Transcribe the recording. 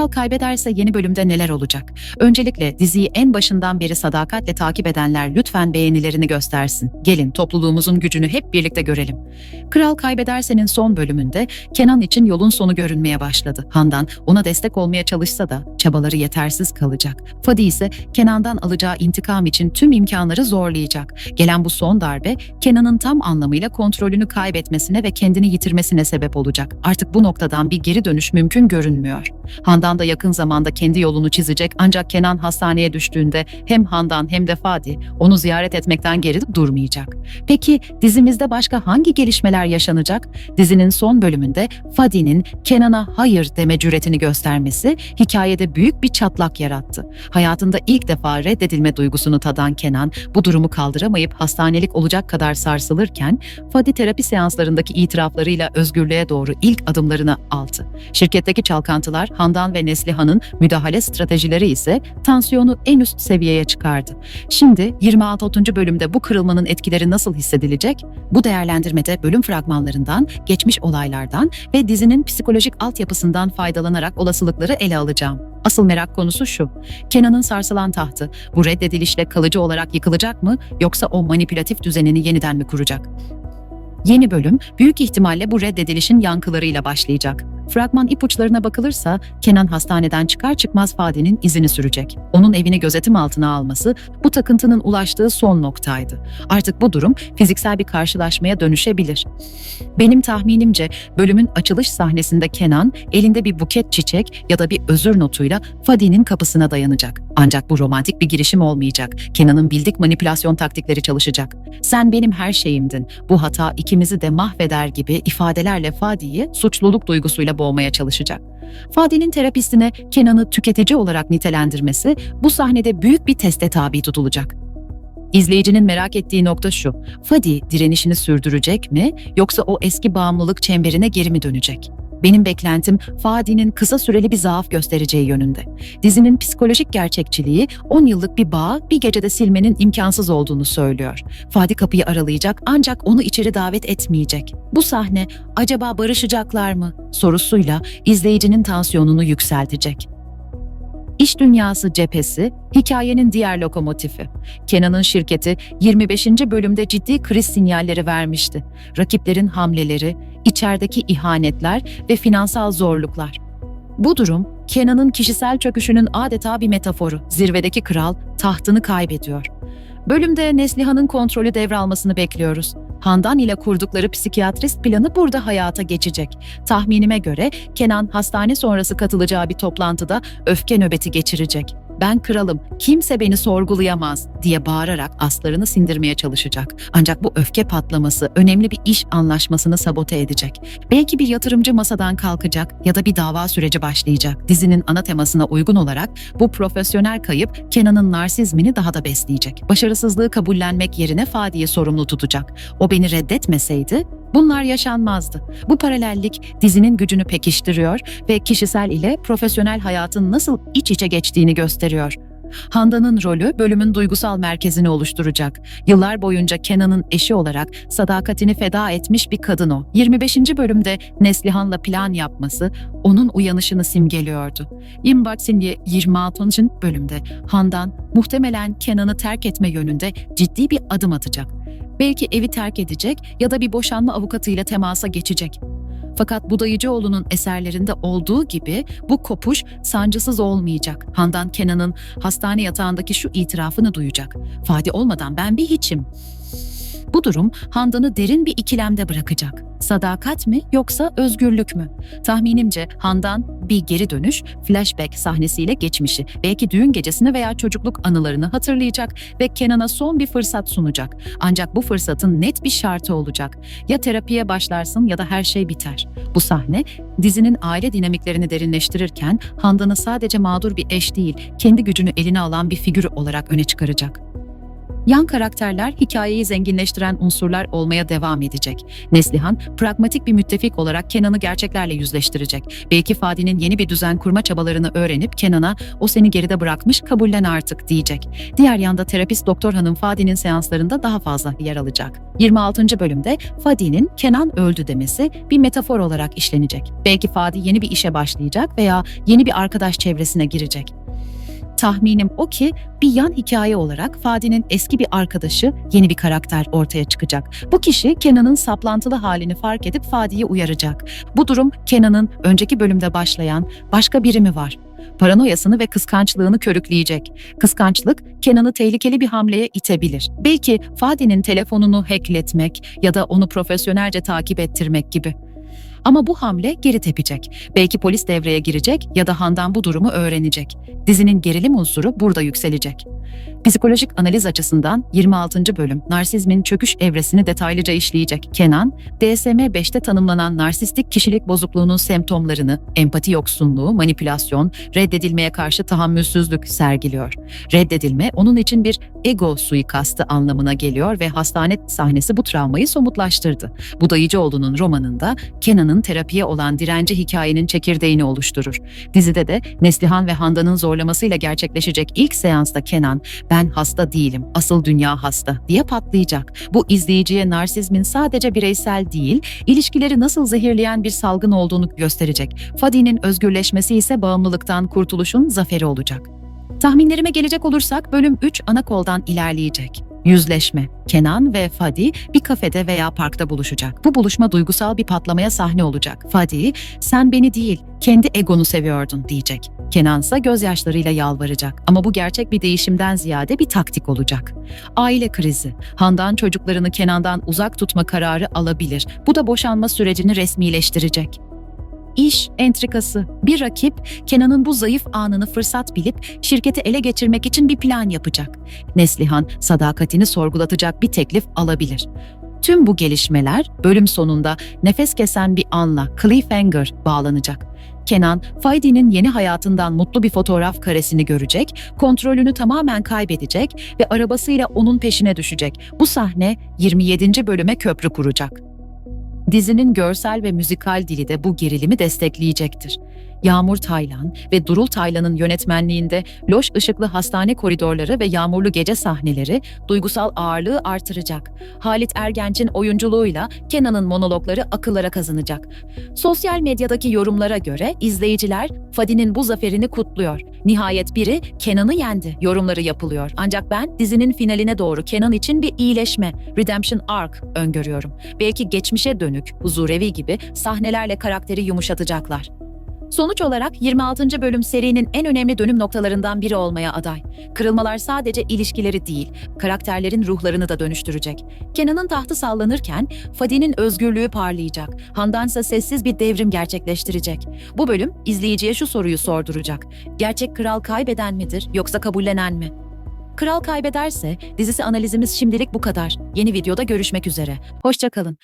Kral kaybederse yeni bölümde neler olacak? Öncelikle diziyi en başından beri sadakatle takip edenler lütfen beğenilerini göstersin. Gelin topluluğumuzun gücünü hep birlikte görelim. Kral kaybederse'nin son bölümünde Kenan için yolun sonu görünmeye başladı. Handan ona destek olmaya çalışsa da çabaları yetersiz kalacak. Fadi ise Kenan'dan alacağı intikam için tüm imkanları zorlayacak. Gelen bu son darbe Kenan'ın tam anlamıyla kontrolünü kaybetmesine ve kendini yitirmesine sebep olacak. Artık bu noktadan bir geri dönüş mümkün görünmüyor. Handan da yakın zamanda kendi yolunu çizecek ancak Kenan hastaneye düştüğünde hem Handan hem de Fadi onu ziyaret etmekten geri durmayacak. Peki dizimizde başka hangi gelişmeler yaşanacak? Dizinin son bölümünde Fadi'nin Kenan'a hayır deme cüretini göstermesi hikayede büyük bir çatlak yarattı. Hayatında ilk defa reddedilme duygusunu tadan Kenan bu durumu kaldıramayıp hastanelik olacak kadar sarsılırken Fadi terapi seanslarındaki itiraflarıyla özgürlüğe doğru ilk adımlarını aldı. Şirketteki çalkantılar Handan ve Neslihan'ın müdahale stratejileri ise tansiyonu en üst seviyeye çıkardı. Şimdi 26. bölümde bu kırılmanın etkileri nasıl hissedilecek? Bu değerlendirmede bölüm fragmanlarından, geçmiş olaylardan ve dizinin psikolojik altyapısından faydalanarak olasılıkları ele alacağım. Asıl merak konusu şu. Kenan'ın sarsılan tahtı bu reddedilişle kalıcı olarak yıkılacak mı yoksa o manipülatif düzenini yeniden mi kuracak? Yeni bölüm büyük ihtimalle bu reddedilişin yankılarıyla başlayacak. Fragman ipuçlarına bakılırsa Kenan hastaneden çıkar çıkmaz Fadi'nin izini sürecek. Onun evini gözetim altına alması bu takıntının ulaştığı son noktaydı. Artık bu durum fiziksel bir karşılaşmaya dönüşebilir. Benim tahminimce bölümün açılış sahnesinde Kenan elinde bir buket çiçek ya da bir özür notuyla Fadi'nin kapısına dayanacak. Ancak bu romantik bir girişim olmayacak. Kenan'ın bildik manipülasyon taktikleri çalışacak. Sen benim her şeyimdin. Bu hata ikimizi de mahveder gibi ifadelerle Fadi'yi suçluluk duygusuyla boğmaya çalışacak. Fadi'nin terapistine Kenan'ı tüketici olarak nitelendirmesi bu sahnede büyük bir teste tabi tutulacak. İzleyicinin merak ettiği nokta şu. Fadi direnişini sürdürecek mi yoksa o eski bağımlılık çemberine geri mi dönecek? Benim beklentim Fadi'nin kısa süreli bir zaaf göstereceği yönünde. Dizinin psikolojik gerçekçiliği 10 yıllık bir bağı bir gecede silmenin imkansız olduğunu söylüyor. Fadi kapıyı aralayacak ancak onu içeri davet etmeyecek. Bu sahne acaba barışacaklar mı sorusuyla izleyicinin tansiyonunu yükseltecek. İş dünyası cephesi, hikayenin diğer lokomotifi. Kenan'ın şirketi 25. bölümde ciddi kriz sinyalleri vermişti. Rakiplerin hamleleri, içerideki ihanetler ve finansal zorluklar. Bu durum, Kenan'ın kişisel çöküşünün adeta bir metaforu. Zirvedeki kral tahtını kaybediyor. Bölümde Neslihan'ın kontrolü devralmasını bekliyoruz. Handan ile kurdukları psikiyatrist planı burada hayata geçecek. Tahminime göre Kenan hastane sonrası katılacağı bir toplantıda öfke nöbeti geçirecek. Ben kralım, kimse beni sorgulayamaz diye bağırarak aslarını sindirmeye çalışacak. Ancak bu öfke patlaması önemli bir iş anlaşmasını sabote edecek. Belki bir yatırımcı masadan kalkacak ya da bir dava süreci başlayacak. Dizinin ana temasına uygun olarak bu profesyonel kayıp Kenan'ın narsizmini daha da besleyecek. Başarısızlığı kabullenmek yerine Fadi'yi sorumlu tutacak. O beni reddetmeseydi bunlar yaşanmazdı. Bu paralellik dizinin gücünü pekiştiriyor ve kişisel ile profesyonel hayatın nasıl iç içe geçtiğini gösteriyor. Handan'ın rolü bölümün duygusal merkezini oluşturacak. Yıllar boyunca Kenan'ın eşi olarak sadakatini feda etmiş bir kadın o. 25. bölümde Neslihan'la plan yapması onun uyanışını simgeliyordu. Imbatsinye 26. bölümde Handan muhtemelen Kenan'ı terk etme yönünde ciddi bir adım atacak. Belki evi terk edecek ya da bir boşanma avukatıyla temasa geçecek. Fakat Budayıcıoğlu'nun eserlerinde olduğu gibi bu kopuş sancısız olmayacak. Handan Kenan'ın hastane yatağındaki şu itirafını duyacak. Fadi olmadan ben bir hiçim. Bu durum Handan'ı derin bir ikilemde bırakacak. Sadakat mi yoksa özgürlük mü? Tahminimce Handan bir geri dönüş, flashback sahnesiyle geçmişi, belki düğün gecesini veya çocukluk anılarını hatırlayacak ve Kenan'a son bir fırsat sunacak. Ancak bu fırsatın net bir şartı olacak. Ya terapiye başlarsın ya da her şey biter. Bu sahne dizinin aile dinamiklerini derinleştirirken Handan'ı sadece mağdur bir eş değil, kendi gücünü eline alan bir figür olarak öne çıkaracak. Yan karakterler hikayeyi zenginleştiren unsurlar olmaya devam edecek. Neslihan, pragmatik bir müttefik olarak Kenan'ı gerçeklerle yüzleştirecek. Belki Fadi'nin yeni bir düzen kurma çabalarını öğrenip Kenan'a o seni geride bırakmış kabullen artık diyecek. Diğer yanda terapist doktor hanım Fadi'nin seanslarında daha fazla yer alacak. 26. bölümde Fadi'nin Kenan öldü demesi bir metafor olarak işlenecek. Belki Fadi yeni bir işe başlayacak veya yeni bir arkadaş çevresine girecek. Tahminim o ki bir yan hikaye olarak Fadi'nin eski bir arkadaşı yeni bir karakter ortaya çıkacak. Bu kişi Kenan'ın saplantılı halini fark edip Fadi'yi uyaracak. Bu durum Kenan'ın önceki bölümde başlayan başka biri mi var? Paranoyasını ve kıskançlığını körükleyecek. Kıskançlık Kenan'ı tehlikeli bir hamleye itebilir. Belki Fadi'nin telefonunu hackletmek ya da onu profesyonelce takip ettirmek gibi. Ama bu hamle geri tepecek. Belki polis devreye girecek ya da Handan bu durumu öğrenecek. Dizinin gerilim unsuru burada yükselecek. Psikolojik analiz açısından 26. bölüm narsizmin çöküş evresini detaylıca işleyecek. Kenan, DSM-5'te tanımlanan narsistik kişilik bozukluğunun semptomlarını, empati yoksunluğu, manipülasyon, reddedilmeye karşı tahammülsüzlük sergiliyor. Reddedilme onun için bir ego suikastı anlamına geliyor ve hastane sahnesi bu travmayı somutlaştırdı. Budayıcıoğlu'nun romanında Kenan'ın terapiye olan direnci hikayenin çekirdeğini oluşturur. Dizide de Neslihan ve Handan'ın zorlamasıyla gerçekleşecek ilk seansta Kenan, ben hasta değilim, asıl dünya hasta diye patlayacak. Bu izleyiciye narsizmin sadece bireysel değil, ilişkileri nasıl zehirleyen bir salgın olduğunu gösterecek. Fadi'nin özgürleşmesi ise bağımlılıktan kurtuluşun zaferi olacak. Tahminlerime gelecek olursak bölüm 3 ana koldan ilerleyecek. Yüzleşme. Kenan ve Fadi bir kafede veya parkta buluşacak. Bu buluşma duygusal bir patlamaya sahne olacak. Fadi, sen beni değil, kendi egonu seviyordun diyecek. Kenan ise gözyaşlarıyla yalvaracak. Ama bu gerçek bir değişimden ziyade bir taktik olacak. Aile krizi. Handan çocuklarını Kenan'dan uzak tutma kararı alabilir. Bu da boşanma sürecini resmileştirecek. İş entrikası. Bir rakip Kenan'ın bu zayıf anını fırsat bilip şirketi ele geçirmek için bir plan yapacak. Neslihan sadakatini sorgulatacak bir teklif alabilir. Tüm bu gelişmeler bölüm sonunda nefes kesen bir anla cliffhanger bağlanacak. Kenan, Faydi'nin yeni hayatından mutlu bir fotoğraf karesini görecek, kontrolünü tamamen kaybedecek ve arabasıyla onun peşine düşecek. Bu sahne 27. bölüme köprü kuracak. Dizinin görsel ve müzikal dili de bu gerilimi destekleyecektir. Yağmur Taylan ve Durul Taylan'ın yönetmenliğinde loş ışıklı hastane koridorları ve yağmurlu gece sahneleri duygusal ağırlığı artıracak. Halit Ergenç'in oyunculuğuyla Kenan'ın monologları akıllara kazanacak. Sosyal medyadaki yorumlara göre izleyiciler Fadi'nin bu zaferini kutluyor. Nihayet biri Kenan'ı yendi yorumları yapılıyor. Ancak ben dizinin finaline doğru Kenan için bir iyileşme, redemption arc öngörüyorum. Belki geçmişe dönük, huzurevi gibi sahnelerle karakteri yumuşatacaklar. Sonuç olarak 26. bölüm serinin en önemli dönüm noktalarından biri olmaya aday. Kırılmalar sadece ilişkileri değil, karakterlerin ruhlarını da dönüştürecek. Kenan'ın tahtı sallanırken Fadi'nin özgürlüğü parlayacak. Handan ise sessiz bir devrim gerçekleştirecek. Bu bölüm izleyiciye şu soruyu sorduracak. Gerçek kral kaybeden midir yoksa kabullenen mi? Kral kaybederse dizisi analizimiz şimdilik bu kadar. Yeni videoda görüşmek üzere. Hoşçakalın.